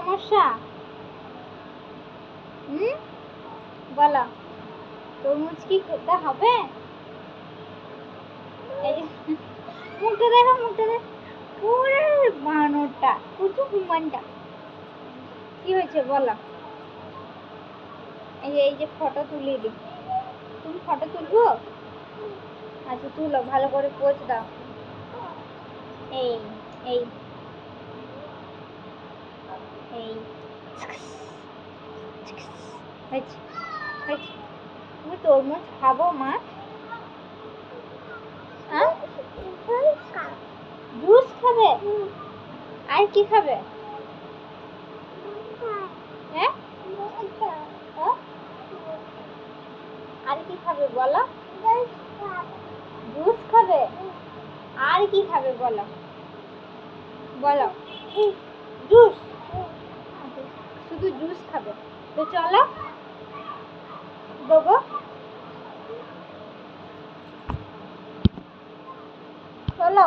সমস্যা? হুম? বলো। তরমুজ কি খেতে হবে? দেখো ওরে বানরটা কুচু হুমানটা কি হয়েছে বলো? এই যে এই যে ফটো তুলে দিই তুমি ফটো তুলবো? আচ্ছা তুলো, ভালো করে পোজ দাও। এই এই হয়েছে হয়েছে তুমি তরমুজ খাব মা জুস খাবে আর কি খাবে? হ্যাঁ আর কি খাবে বলো? জুস খাবে আর কি খাবে বলো? বলো। জুস। শুধু জুস খাবে। তো চলো দেবো। চলো।